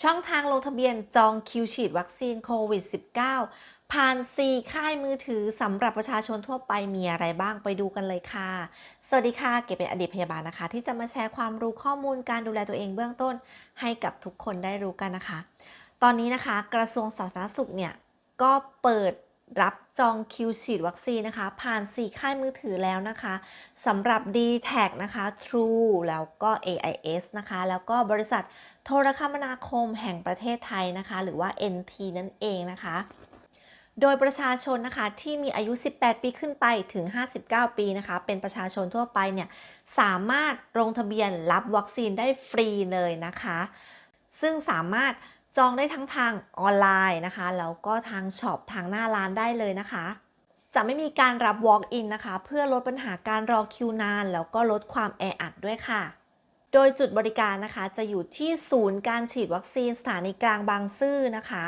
ช่องทางลงทะเบียนจองคิวฉีดวัคซีนโควิด -19 ผ่าน 4 ค่ายมือถือสำหรับประชาชนทั่วไปมีอะไรบ้างไปดูกันเลยค่ะ สวัสดีค่ะ เก็บเป็นอดีตพยาบาลนะคะ ที่จะมาแชร์ความรู้ข้อมูลการดูแลตัวเองเบื้องต้น ให้กับทุกคนได้รู้กันนะคะ ตอนนี้นะคะ กระทรวงสาธารณสุขเนี่ยก็เปิด รับจองคิวฉีดวัคซีนนะคะ ผ่าน 4 ค่ายมือถือแล้วนะคะสำหรับ d t แทนะคะ True แล้วก็ AIS นะคะ แล้วก็บริษัทโทรคมนาคมแห่งประเทศไทยนะคะ หรือว่า NT นั่นเองนะคะ โดยประชาชนนะคะที่มีอายุ 18 ปีขึ้นไปถึง 59 ปีนะคะ เป็นประชาชนทั่วไปเนี่ยสามารถลงทะเบียนรับวัคซีนได้ฟรีเลยนะคะ ซึ่งสามารถ จองได้ทั้งทางออนไลน์นะคะแล้วก็ทางช็อปทางหน้าร้านได้เลยนะคะ จะไม่มีการรับ Walk-in นะคะ เพื่อลดปัญหาการรอคิวนาน แล้วก็ลดความแออัดด้วยค่ะ โดยจุดบริการนะคะจะอยู่ที่ศูนย์การฉีดวัคซีนสถานีกลางบางซื่อนะคะ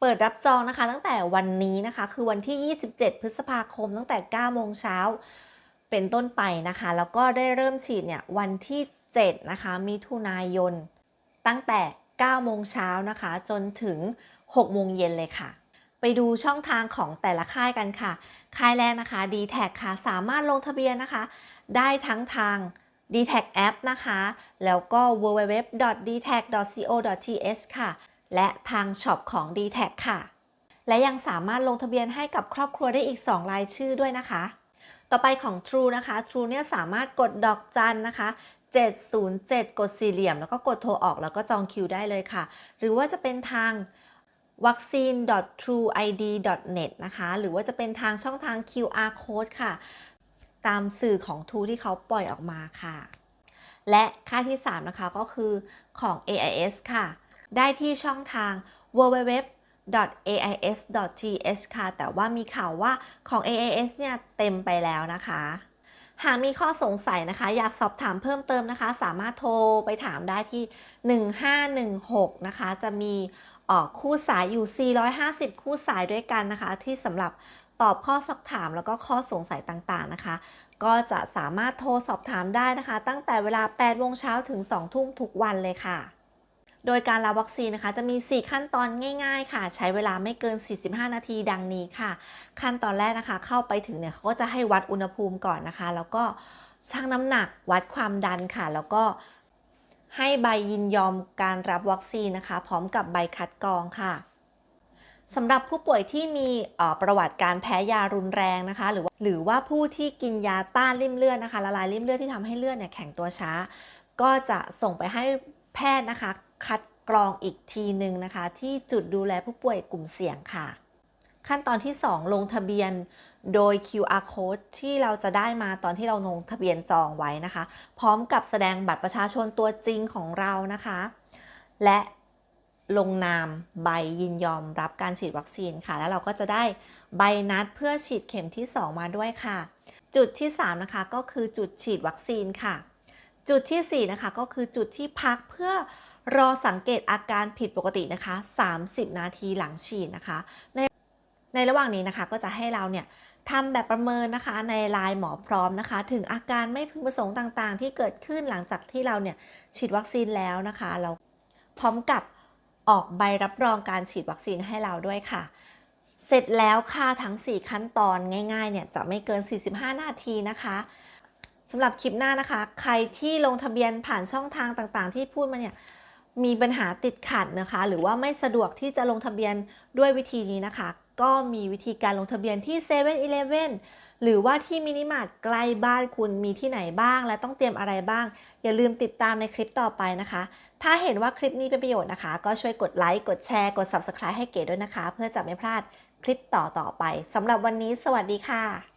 เปิดรับจองนะคะตั้งแต่วันนี้นะคะ คือวันที่ 27 พฤษภาคมตั้งแต่ 9 โมงเช้าเป็นต้นไปนะคะ แล้วก็ได้เริ่มฉีดเนี่ยวันที่ 7 นะคะมิถุนายนตั้งแต่ 9 โมงเช้านะคะ จนถึง 6 โมงเย็นเลยค่ะ ไปดูช่องทางของแต่ละค่ายกันค่ะ ค่ายแรกนะคะ d t แทค่ะสามารถลงทะเบียนนะคะ ได้ทั้งทาง d t แท App นะคะ แล้วก็ www.dtac.co.th ค่ะ และทางช็อปของ d t แทค่ะ และยังสามารถลงทะเบียนให้กับครอบครัวได้อีก 2 รายชื่อด้วยนะคะ ต่อไปของ True นะคะ True เนี่ยสามารถกดดอกจันนะคะ 707 กดสี่เหลี่ยม แล้วก็กดโทรออกแล้วก็จองคิวได้เลยค่ะ หรือว่าจะเป็นทาง vaccine.trueid.net นะคะ หรือว่าจะเป็นทางช่องทาง QR code ค่ะ ตามสื่อของ True ที่เขาปล่อยออกมาค่ะ และค่าที่ 3 นะคะก็คือของ AIS ค่ะ ได้ที่ช่องทาง www.ais.th ค่ะ แต่ว่ามีข่าวว่าของ AIS เนี่ยเต็มไปแล้วนะคะ หากมีข้อสงสัยนะคะ อยากสอบถามเพิ่มเติมนะคะ สามารถโทรไปถามได้ที่ 1516 นะคะ จะมีออคู่สายอยู่ 450 คู่สายด้วยกันนะคะ ที่สำหรับตอบข้อสอบถามแล้วก็ข้อสงสัยต่างๆนะคะ ก็จะสามารถโทรสอบถามได้นะคะ ตั้งแต่เวลา8โมงเช้าถึง 2 ทุ่มทุกวันเลยค่ะ โดยการรับวัคซีนนะคะจะมี 4 ขั้นตอนง่าย ๆ ค่ะ ใช้เวลาไม่เกิน 45 นาทีดังนี้ค่ะ ขั้นตอนแรกนะคะ เข้าไปถึงเนี่ยเขาก็จะให้วัดอุณหภูมิก่อนนะคะ แล้วก็ชั่งน้ำหนักวัดความดันค่ะ แล้วก็ให้ใบยินยอมการรับวัคซีนนะคะ พร้อมกับใบคัดกรองค่ะสำหรับผู้ป่วยที่มีประวัติการแพ้ยารุนแรงนะคะ หรือว่าหรือว่าผู้ที่กินยาต้านริ่มเลือดนะคะละลายริ่มเลือดที่ทำให้เลือดเนี่ยแข็งตัวช้า ก็จะส่งไปให้แพทย์นะคะ คัดกรองอีกทีหนึ่งนะคะ ที่จุดดูแลผู้ป่วยกลุ่มเสี่ยงค่ะ ขั้นตอนที่ 2 ลงทะเบียนโดย QR code ที่เราจะได้มาตอนที่เราลงทะเบียนจองไว้นะคะ พร้อมกับแสดงบัตรประชาชนตัวจริงของเรานะคะ และลงนามใบยินยอมรับการฉีดวัคซีนค่ะ แล้วเราก็จะได้ใบนัดเพื่อฉีดเข็มที่ 2 มาด้วยค่ะ จุดที่ 3 นะคะก็คือจุดฉีดวัคซีนค่ะ จุดทีสี่4 นะคะก็คือจุดที่พักเพื่อ รอสังเกตอาการผิดปกตินะคะ 30 นาทีหลังฉีดนะคะ ในในระหว่างนี้นะคะก็จะให้เราเนี่ยทำแบบประเมินนะคะในไลน์หมอพร้อมนะคะ ถึงอาการไม่พึงประสงค์ต่างๆ ที่เกิดขึ้นหลังจากที่เราเนี่ยฉีดวัคซีนแล้วนะคะ เราพร้อมกับออกใบรับรองการฉีดวัคซีนให้เราด้วยค่ะ เสร็จแล้วค่ะทั้ง 4 ขั้นตอนง่ายๆเนี่ยจะไม่เกิน 45 นาทีนะคะสำหรับคลิปหน้านะคะ ใครที่ลงทะเบียนผ่านช่องทางต่างๆ ที่พูดมาเนี่ย มีปัญหาติดขัดนะคะ หรือว่าไม่สะดวกที่จะลงทะเบียนด้วยวิธีนี้นะคะ ก็มีวิธีการลงทะเบียนที่7 e เ e ่ e อหรือว่าที่มินิมาร์ทใกล้บ้านคุณมีที่ไหนบ้าง และต้องเตรียมอะไรบ้าง อย่าลืมติดตามในคลิปต่อไปนะคะ ถ้าเห็นว่าคลิปนี้เป็นประโยชน์นะคะ ก็ช่วยกดไลค์กดแชร์กด Subscribe ให้เก๋ด้วยนะคะ เพื่อจะไม่พลาดคลิปต่อๆไปสำหรับวันนี้ สวัสดีค่ะ